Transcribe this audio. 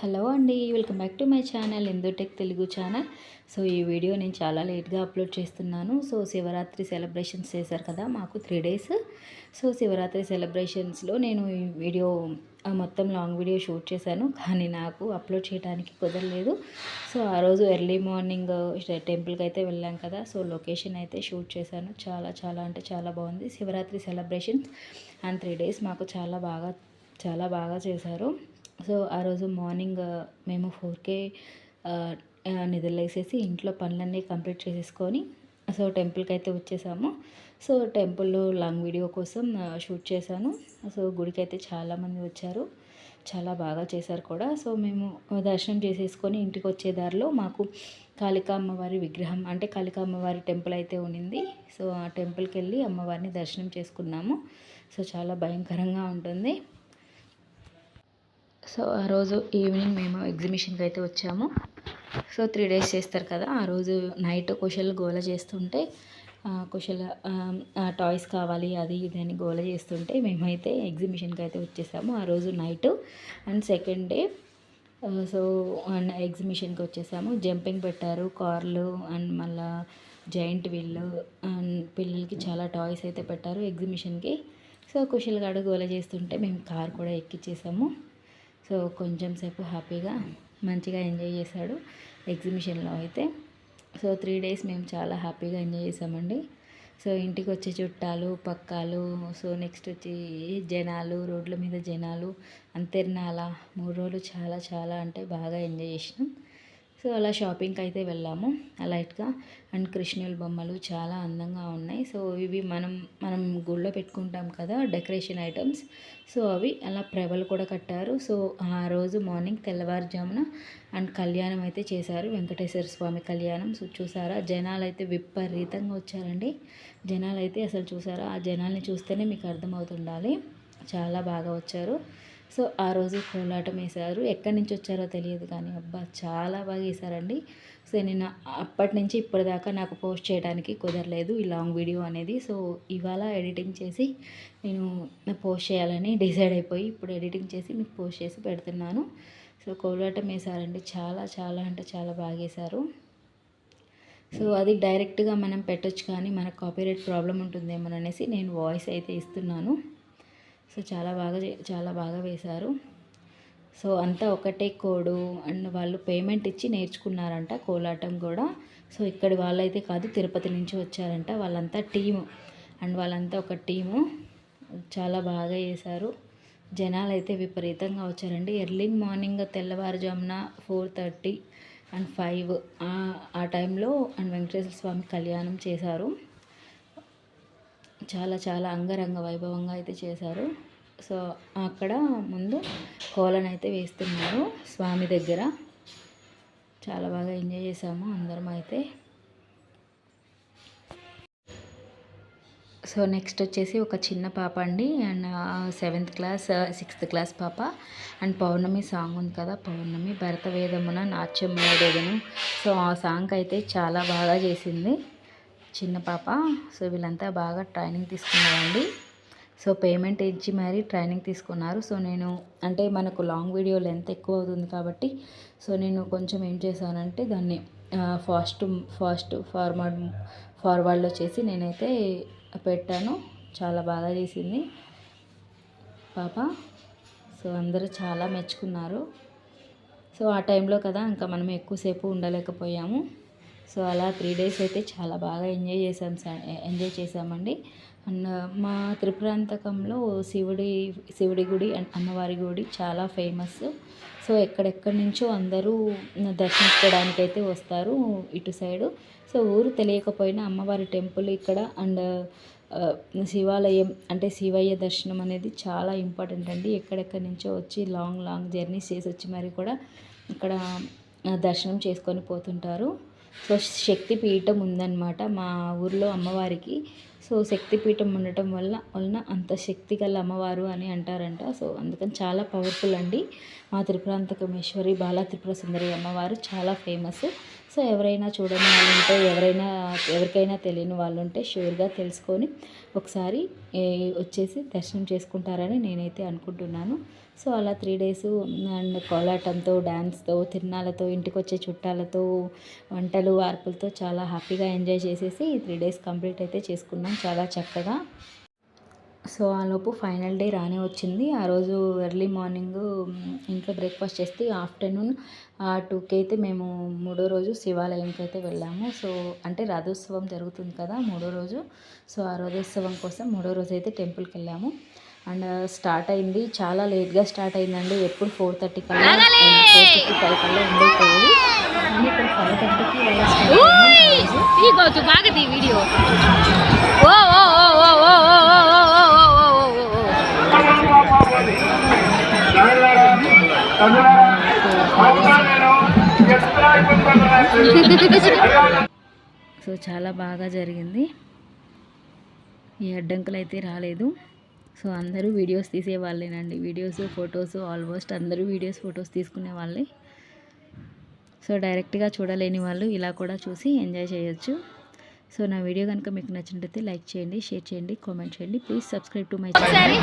Hello అండి welcome back to my channel Indotech Telugu channel. So ఈ video నేను చాలా లేట్గా అప్లోడ్ చేస్తున్నాను. సో శివరాత్రి సెలబ్రేషన్స్ చేశారు కదా మాకు త్రీ డేస్ సో శివరాత్రి సెలబ్రేషన్స్లో నేను ఈ వీడియో ఆ మొత్తం లాంగ్ వీడియో షూట్ చేశాను. కానీ నాకు అప్లోడ్ చేయడానికి కుదరలేదు. సో ఆ రోజు ఎర్లీ మార్నింగ్ టెంపుల్కి అయితే వెళ్ళాం కదా సో లొకేషన్ అయితే షూట్ చేశాను. చాలా చాలా అంటే చాలా బాగుంది. Shivaratri celebrations and three days మాకు చాలా బాగా చాలా బాగా చేశారు. సో ఆ రోజు మార్నింగ్ మేము ఫోర్కే నిద్రలేసేసి ఇంట్లో పనులన్నీ కంప్లీట్ చేసేసుకొని సో టెంపుల్కి అయితే వచ్చేసాము. సో టెంపుల్లో లాంగ్ వీడియో కోసం షూట్ చేశాను. సో గుడికి అయితే చాలామంది వచ్చారు. చాలా బాగా చేశారు కూడా. సో మేము దర్శనం చేసేసుకొని ఇంటికి వచ్చే దారిలో మాకు కాళికా అమ్మవారి విగ్రహం అంటే కాళికా అమ్మవారి టెంపుల్ అయితే ఉండింది సో ఆ టెంపుల్కి వెళ్ళి అమ్మవారిని దర్శనం చేసుకున్నాము. సో చాలా భయంకరంగా ఉంటుంది. సో ఆ రోజు ఈవినింగ్ మేము ఎగ్జిబిషన్కి అయితే వచ్చాము. సో త్రీ డేస్ చేస్తారు కదా ఆ రోజు నైట్ కుషల్ గోల చేస్తుంటే కుషల్ టాయ్స్ కావాలి అది ఇది అని గోల చేస్తుంటే మేమైతే ఎగ్జిబిషన్కి అయితే వచ్చేసాము. ఆ రోజు night and second day so and ఎగ్జిబిషన్కి వచ్చేసాము. జంపింగ్ పెట్టారు కార్లు అండ్ మళ్ళా జాయింట్ వీళ్ళు అండ్ పిల్లలకి చాలా టాయ్స్ అయితే పెట్టారు ఎగ్జిబిషన్కి. సో కుషల్ గాడు గోల చేస్తుంటే మేము కార్ కూడా ఎక్కిచ్చేసాము. సో కొంచెం సేపు హ్యాపీగా మంచిగా ఎంజాయ్ చేశాడు ఎగ్జిబిషన్లో అయితే. సో త్రీ డేస్ మేము చాలా హ్యాపీగా ఎంజాయ్ చేసామండి సో ఇంటికి వచ్చే చుట్టాలు పక్కాలు సో నెక్స్ట్ వచ్చి జనాలు రోడ్ల మీద జనాలు అంతెర్నాల మూడు రోజులు చాలా చాలా అంటే బాగా ఎంజాయ్ చేసినాం. సో అలా షాపింగ్కి అయితే వెళ్ళాము. లైట్గా. అండ్ కృష్ణుల బొమ్మలు చాలా అందంగా ఉన్నాయి. సో ఇవి మనం మనం గుళ్ళో పెట్టుకుంటాం కదా డెకరేషన్ ఐటమ్స్. సో అవి అలా ప్రభలు కూడా కట్టారు. సో ఆ రోజు మార్నింగ్ తెల్లవారుజామున అండ్ కళ్యాణం అయితే చేశారు. వెంకటేశ్వర స్వామి కళ్యాణం. సో చూసారా? జనాలు అయితే విపరీతంగా వచ్చారండి. జనాలు అయితే అసలు చూసారా? ఆ జనాల్ని చూస్తేనే మీకు అర్థమవుతుండాలి. చాలా బాగా వచ్చారు. సో ఆ రోజు కోలాటం వేశారు. ఎక్కడి నుంచి వచ్చారో తెలియదు కానీ అబ్బా చాలా బాగా వేశారండి. సో నేను అప్పటి నుంచి ఇప్పటిదాకా నాకు పోస్ట్ చేయడానికి కుదరలేదు ఈ లాంగ్ వీడియో అనేది. సో ఇవాళ ఎడిటింగ్ చేసి నేను పోస్ట్ చేయాలని డిసైడ్ అయిపోయి ఇప్పుడు ఎడిటింగ్ చేసి మీకు పోస్ట్ చేసి పెడుతున్నాను. సో కోలాటం వేశారండి. చాలా చాలా అంటే చాలా బాగా వేశారు. సో అది డైరెక్ట్గా మనం పెట్టొచ్చు కానీ మనకు కాపీరైట్ ప్రాబ్లం ఉంటుందేమోననేసి నేను వాయిస్ అయితే ఇస్తున్నాను. సో చాలా బాగా చాలా బాగా వేశారు. సో అంతా ఒకటే కోడు అండ్ వాళ్ళు పేమెంట్ ఇచ్చి నేర్చుకున్నారంట కోలాటం కూడా. సో ఇక్కడి వాళ్ళైతే కాదు తిరుపతి నుంచి వచ్చారంట వాళ్ళంతా టీము అండ్ వాళ్ళంతా ఒక టీము. చాలా బాగా వేశారు. జనాలు అయితే విపరీతంగా వచ్చారండి. ఎర్లీ మార్నింగ్ తెల్లవారుజామున ఫోర్ థర్టీ అండ్ ఫైవ్ ఆ టైంలో అండ్ వెంకటేశ్వర స్వామి కళ్యాణం చేశారు. చాలా చాలా అంగరంగ వైభవంగా అయితే చేశారు. సో అక్కడ ముందు కోలను అయితే వేస్తున్నారు స్వామి దగ్గర. చాలా బాగా ఎంజాయ్ చేసాము అందరం అయితే. సో నెక్స్ట్ వచ్చేసి ఒక చిన్న పాప అండి. And seventh class sixth class పాప. అండ్ పౌర్ణమి సాంగ్ ఉంది కదా పౌర్ణమి భరత వేదమున నాట్యం మోడెదను. సో ఆ సాంగ్ అయితే చాలా బాగా చేసింది. చిన్న పాప. సో వీళ్ళంతా బాగా ట్రైనింగ్ తీసుకున్నారండి. సో పేమెంట్ ఇచ్చి మరీ ట్రైనింగ్ తీసుకున్నారు. సో నేను అంటే మనకు లాంగ్ వీడియో లెంత్ ఎక్కువ అవుతుంది కాబట్టి సో నేను కొంచెం ఏం చేశానంటే దాన్ని ఫాస్ట్ ఫాస్ట్ ఫార్వర్డ్ ఫార్వర్డ్లో చేసి నేనైతే పెట్టాను. చాలా బాగా చేసింది పాప. సో అందరూ చాలా మెచ్చుకున్నారు. సో ఆ టైంలో కదా ఇంకా మనం ఎక్కువసేపు ఉండలేకపోయాము. సో అలా త్రీ డేస్ అయితే చాలా బాగా ఎంజాయ్ చేసాం ఎంజాయ్ చేసామండి. అండ్ మా త్రిపురాంతకంలో శివుడి శివుడి గుడి అండ్ అమ్మవారి గుడి చాలా ఫేమస్. సో ఎక్కడెక్కడి నుంచో అందరూ దర్శించుకోవడానికి అయితే వస్తారు ఇటు సైడు. సో ఊరు తెలియకపోయినా అమ్మవారి టెంపుల్ ఇక్కడ అండ్ శివాలయం అంటే శివయ్య దర్శనం అనేది చాలా ఇంపార్టెంట్ అండి. ఎక్కడెక్కడి నుంచో వచ్చి లాంగ్ లాంగ్ జర్నీస్ చేసి వచ్చి మరి కూడా ఇక్కడ దర్శనం చేసుకొని పోతుంటారు. సో శక్తిపీఠం ఉందన్నమాట. మా ఊర్లో అమ్మవారికి సో శక్తిపీఠం ఉండటం వల్ల వలన అంత శక్తి గల అమ్మవారు అని అంటారంట. సో అందుకని చాలా పవర్ఫుల్ అండి. మా త్రిపురాంతకమేశ్వరి బాలా త్రిపుర సుందరి అమ్మవారు చాలా ఫేమస్ సో ఎవరైనా చూడని వాళ్ళు ఉంటే ఎవరైనా ఎవరికైనా తెలియని వాళ్ళు ఉంటే షూర్గా తెలుసుకొని ఒకసారి వచ్చేసి దర్శనం చేసుకుంటారని నేనైతే అనుకుంటున్నాను. సో అలా త్రీ డేస్ అండ్ కోలాటంతో డ్యాన్స్తో తిరణాలతో ఇంటికి వచ్చే చుట్టాలతో వంటలు వార్పులతో చాలా హ్యాపీగా ఎంజాయ్ చేసేసి త్రీ డేస్ కంప్లీట్ అయితే చేసుకున్నాం. చాలా చక్కగా. సో ఆలోపు ఫైనల్ డే రానే వచ్చింది. ఆ రోజు ఎర్లీ మార్నింగ్ ఇంట్లో బ్రేక్ఫాస్ట్ చేస్తే ఆఫ్టర్నూన్ టూకి అయితే మేము మూడో రోజు శివాలయంకి అయితే వెళ్ళాము. సో అంటే రథోత్సవం జరుగుతుంది కదా మూడో రోజు. సో ఆ రథోత్సవం కోసం మూడో రోజు అయితే టెంపుల్కి వెళ్ళాము. అండ్ స్టార్ట్ అయింది. చాలా లేట్గా స్టార్ట్ అయిందండి. ఎప్పుడు ఫోర్ థర్టీ కల్లా ఫోర్ థర్టీ ఫైవ్ కల్లా ఉండిపోయేది కానీ బాగా తీ వీడియో ఓ ఓ ఓ ఓ ఓ ఓ ఓ ఓ ఓ ఓ ఓ సో చాలా బాగా జరిగింది. ఈ అడ్డంకులు అయితే రాలేదు. సో అందరూ వీడియోస్ తీసే వాళ్ళేనండి వీడియోస్ ఫొటోస్ ఆల్మోస్ట్ అందరూ వీడియోస్ ఫొటోస్ తీసుకునే వాళ్ళే సో డైరెక్ట్గా చూడలేని వాళ్ళు ఇలా కూడా చూసి ఎంజాయ్ చేయొచ్చు. సో నా వీడియో కనుక మీకు నచ్చినట్లయితే లైక్ చేయండి షేర్ చేయండి కామెంట్ చేయండి. Please subscribe to my channel.